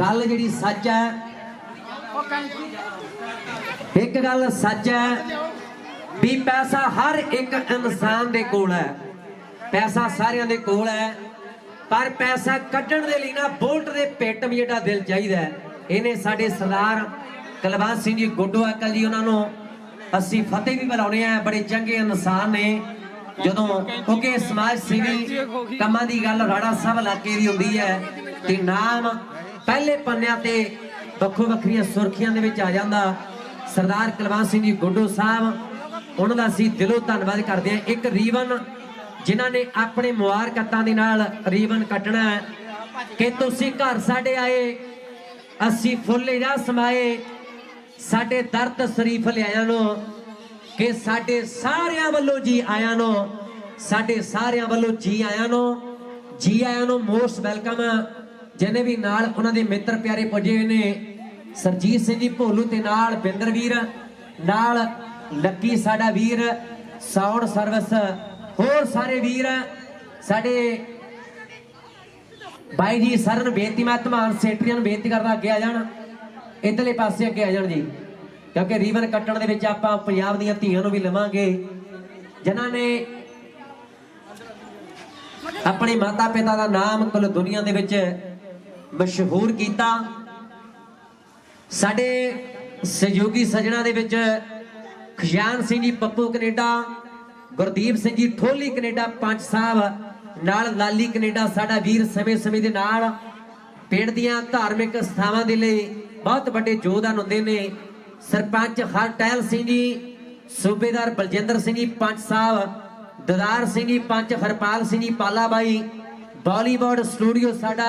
ਗੱਲ ਜਿਹੜੀ ਸੱਚ ਹੈ, ਇੱਕ ਗੱਲ ਸੱਚ ਹੈ ਵੀ ਪੈਸਾ ਹਰ ਇੱਕ ਇਨਸਾਨ ਦੇ ਕੋਲ ਹੈ। ਪੈਸਾ ਸਾਰਿਆਂ ਦੇ ਕੋਲ ਹੈ, ਪਰ ਪੈਸਾ ਕੱਢਣ ਦੇ ਲਈ ਨਾ ਬੋਲਟ ਦੇ ਪਿੱਟ ਜਿਹੜਾ ਦਿਲ ਚਾਹੀਦਾ ਇਹਨੇ ਸਾਡੇ ਸਰਦਾਰ ਕੁਲਵੰਤ ਸਿੰਘ ਜੀ ਗੋਡੋ ਅਕਲ ਜੀ ਉਹਨਾਂ ਨੂੰ ਅਸੀਂ ਫਤਿਹ ਵੀ ਬੁਲਾਉਣੇ ਆ ਬੜੇ ਚੰਗੇ ਇਨਸਾਨ ਨੇ। ਜਦੋਂ ਕਿਉਂਕਿ ਸਮਾਜ ਸੇਵੀ ਕੰਮਾਂ ਦੀ ਗੱਲ ਰਾੜਾ ਸਾਹਿਬ ਇਲਾਕੇ ਦੀ ਹੁੰਦੀ ਹੈ, ਤੇ ਨਾਮ ਪਹਿਲੇ ਪੰਨਿਆਂ ਤੇ ਵੱਖੋ ਵੱਖਰੀਆਂ ਸੁਰਖੀਆਂ ਦੇ ਵਿੱਚ ਆ ਜਾਂਦਾ ਸਰਦਾਰ ਕੁਲਵੰਤ ਸਿੰਘ ਜੀ ਗੋਡੋ ਸਾਹਿਬ। ਉਹਨਾਂ ਦਾ ਅਸੀਂ ਦਿਲੋਂ ਧੰਨਵਾਦ ਕਰਦੇ ਹਾਂ। ਇੱਕ ਰੀਵਨ ਜਿਨ੍ਹਾਂ ਨੇ ਆਪਣੇ ਮੁਬਾਰਕਤਾਂ ਦੇ ਨਾਲ ਰੀਵਨ ਕੱਟਣਾ ਕਿ ਤੁਸੀਂ ਘਰ ਸਾਡੇ ਆਏ, ਅਸੀਂ ਫੁੱਲ ਜਾ ਸਮਾਏ। ਸਾਡੇ ਦਰਦ ਸਰੀਫ ਲਿਆਇਆ ਨੂੰ, ਕਿ ਸਾਡੇ ਸਾਰਿਆਂ ਵੱਲੋਂ ਜੀ ਆਇਆਂ ਨੂੰ, ਸਾਡੇ ਸਾਰਿਆਂ ਵੱਲੋਂ ਜੀ ਆਇਆਂ ਨੂੰ, ਜੀ ਆਇਆਂ ਨੂੰ ਮੋਸਟ ਵੈਲਕਮ। ਜਿਹਨੇ ਵੀ ਨਾਲ ਉਹਨਾਂ ਦੇ ਮਿੱਤਰ ਪਿਆਰੇ ਪੁੱਜੇ ਹੋਏ ਨੇ, ਸਰਜੀਤ ਸਿੰਘ ਜੀ ਭੋਲੂ ਤੇ ਨਾਲ ਬਿੰਦਰ ਵੀਰ, ਨਾਲ ਲੱਕੀ ਸਾਡਾ ਵੀਰ ਸਾਊਂਡ ਸਰਵਿਸ, ਹੋਰ ਸਾਰੇ ਵੀਰ, ਸਾਡੇ ਬਾਈ ਜੀ ਸਰ ਨੂੰ ਬੇਨਤੀ, ਮੈਂ ਤਮਾਮ ਸੈਕਟਰੀਆਂ ਨੂੰ ਬੇਨਤੀ ਕਰਦਾ ਅੱਗੇ ਆ ਜਾਣ, ਇਧਰਲੇ ਪਾਸੇ ਅੱਗੇ ਆ ਜਾਣ ਜੀ, ਕਿਉਂਕਿ ਰੀਵਨ ਕੱਟਣ ਦੇ ਵਿੱਚ ਆਪਾਂ ਪੰਜਾਬ ਦੀਆਂ ਧੀਆਂ ਨੂੰ ਵੀ ਲਵਾਂਗੇ, ਜਿਨ੍ਹਾਂ ਨੇ ਆਪਣੇ ਮਾਤਾ ਪਿਤਾ ਦਾ ਨਾਮ ਕੁੱਲ ਦੁਨੀਆ ਦੇ ਵਿੱਚ ਮਸ਼ਹੂਰ ਕੀਤਾ। ਸਾਡੇ ਸਹਿਯੋਗੀ ਸਜਣਾ ਦੇ ਵਿੱਚ ਖੁਸ਼ਿਆਨ ਸਿੰਘ ਜੀ ਪੱਪੂ ਕੈਨੇਡਾ, ਗੁਰਦੀਪ ਸਿੰਘ ਜੀ ਠੋਲੀ ਕੈਨੇਡਾ ਪੰਜ ਸਾਹਿਬ, ਨਾਲ ਲਾਲੀ ਕੈਨੇਡਾ ਸਾਡਾ ਵੀਰ ਸਮੇਂ ਸਮੇਂ ਦੇ ਨਾਲ। ਪਿੰਡ ਦੀਆਂ ਧਾਰਮਿਕ ਸਥਾਵਾਂ ਦੇ ਲਈ ਬਹੁਤ ਵੱਡੇ ਯੋਗਦਾਨ ਹੁੰਦੇ ਨੇ। ਸਰਪੰਚ ਹਰਟੈਲ ਸਿੰਘ ਜੀ, ਸੂਬੇਦਾਰ ਬਲਜਿੰਦਰ ਸਿੰਘ ਜੀ ਪੰਜ ਸਾਹਿਬ, ਦਦਾਰ ਸਿੰਘ ਜੀ ਪੰਚ ਹਰਪਾਲ ਸਿੰਘ ਜੀ ਪਾਲਾ ਬਾਈ ਬਾਲੀਵੁੱਡ ਸਟੂਡੀਓ ਸਾਡਾ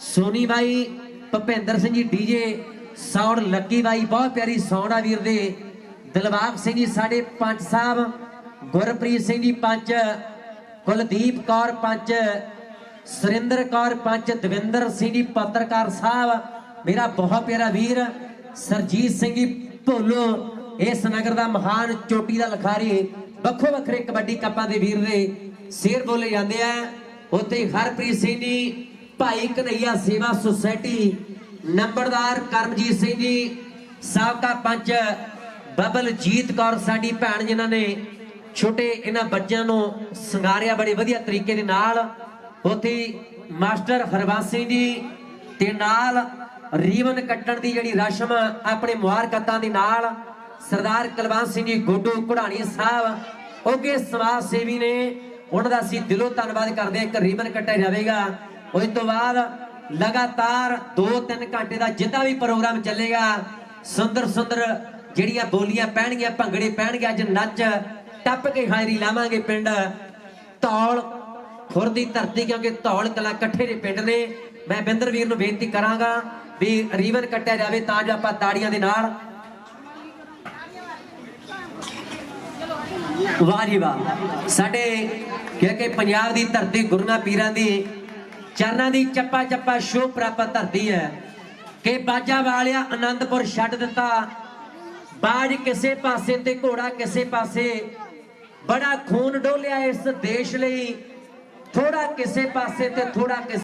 ਸੋਨੀ ਬਾਈ, Bhupinder Singh ji DJ sound Lucky ਬਾਈ, ਬਹੁਤ ਪਿਆਰੀ ਸਾਊਂਡ ਵੀਰ ਦੇ। ਦਿਲਬਾਗ ਸਿੰਘ ਜੀ, ਸਾਡੇ ਪੰਚ ਸਾਹਿਬ, ਗੁਰਪ੍ਰੀਤ ਸਿੰਘ ਜੀ ਪੰਚ, ਕੁਲਦੀਪ ਕੌਰ ਪੰਚ, ਸੁਰਿੰਦਰ ਕੌਰ ਪੰਚ, ਦਵਿੰਦਰ ਸਿੰਘ ਜੀ, ਪੱਤਰਕਾਰ ਸਾਹਿਬ, ਮੇਰਾ ਬਹੁਤ ਪਿਆਰਾ ਵੀਰ, ਸਰਜੀਤ ਸਿੰਘ ਜੀ, ਭੋਲੋ, ਇਸ ਨਗਰ ਦਾ ਮਹਾਨ ਚੋਟੀ ਦਾ ਲਖਾਰੀ, ਵੱਖੋ ਵੱਖਰੇ ਕਬੱਡੀ ਕੱਪਾਂ ਦੇ ਵੀਰ ਦੇ ਸ਼ੇਰ ਬੋਲੇ ਜਾਂਦੇ ਆ। ਉੱਥੇ ਹਰਪ੍ਰੀਤ ਸਿੰਘ ਜੀ ਭਾਈ ਕਨਈਆ ਸੇਵਾ ਸੁਸਾਇਟੀ, ਨੰਬਰਦਾਰ ਕਰਮਜੀਤ ਸਿੰਘ ਜੀ, ਸਾਬਕਾ ਪੰਚ ਬਬਲਜੀਤ ਕੌਰ ਸਾਡੀ ਭੈਣ ਜਿਨ੍ਹਾਂ ਨੇ ਛੋਟੇ ਇਹਨਾਂ ਬੱਚਿਆਂ ਨੂੰ ਸੰਗਾਰਿਆ ਬੜੇ ਵਧੀਆ ਤਰੀਕੇ ਦੇ ਨਾਲ। ਉੱਥੇ ਮਾਸਟਰ ਹਰਬੰਸ ਸਿੰਘ ਜੀ ਤੇ ਨਾਲ ਰੀਵਨ ਕੱਟਣ ਦੀ ਜਿਹੜੀ ਰਸਮ ਆਪਣੇ ਮੁਬਾਰਕਤਾਂ ਦੇ ਨਾਲ ਸਰਦਾਰ ਕੁਲਵੰਤ ਸਿੰਘ ਜੀ ਗੋਡੂ ਘੁੜਾਣੀ ਸਾਹਿਬ ਉਹਗੇ ਸਮਾਜ ਸੇਵੀ ਨੇ, ਉਹਨਾਂ ਦਾ ਅਸੀਂ ਦਿਲੋਂ ਧੰਨਵਾਦ ਕਰਦੇ ਹਾਂ ਇੱਕ ਰੀਬਨ ਕੱਟਿਆ ਜਾਵੇਗਾ। ਉਸ ਤੋਂ ਬਾਅਦ ਲਗਾਤਾਰ 2-3 ਘੰਟੇ ਦਾ ਜਿੱਦਾਂ ਵੀ ਪ੍ਰੋਗਰਾਮ ਚੱਲੇਗਾ, ਸੁੰਦਰ ਸੁੰਦਰ ਜਿਹੜੀਆਂ ਬੋਲੀਆਂ ਪੈਣਗੀਆਂ, ਭੰਗੜੇ ਪੈਣਗੇ, ਅੱਜ ਨੱਚ ਟੱਪ ਕੇ ਹਾਜ਼ਰੀ ਲਾਵਾਂਗੇ ਪਿੰਡ। ਧੌਲ, ਖੁਰ ਦੀ ਧਰਤੀ, ਕਿਉਂਕਿ ਧੌਲ ਕਲਾ ਇਕੱਠੇ ਦੇ ਪਿੰਡ ਨੇ ਮੈਂ ਬਿੰਦਰ ਵੀਰ ਨੂੰ ਬੇਨਤੀ ਕਰਾਂਗਾ ਵੀ ਰੀਵਨ ਕੱਟਿਆ ਜਾਵੇ ਤਾਂ ਜੋ ਆਪਾਂ ਤਾੜੀਆਂ ਦੇ ਨਾਲ। ਵਾਹ ਜੀ ਵਾਹ। ਸਾਡੇ ਕਿਉਂਕਿ ਪੰਜਾਬ ਦੀ ਧਰਤੀ ਗੁਰੂਆਂ ਪੀਰਾਂ ਦੀ ਚਰਨਾਂ ਦੀ ਚੱਪਾ ਚੱਪਾ ਸ਼ੋਭ ਪ੍ਰਾਪਤ ਧਰਤੀ ਹੈ ਕਿ ਬਾਜਾ ਵਾਲਿਆ ਆਨੰਦਪੁਰ ਛੱਡ ਦਿੱਤਾ। ਬਾਜ ਕਿਸੇ ਪਾਸੇ ਤੇ ਘੋੜਾ ਕਿਸੇ ਪਾਸੇ। ਬੜਾ ਖੂਨ ਡੋਲਿਆ ਇਸ ਦੇਸ਼ ਲਈ। ਥੋੜਾ ਕਿਸੇ ਪਾਸੇ ਤੇ ਥੋੜਾ ਕਿਸੇ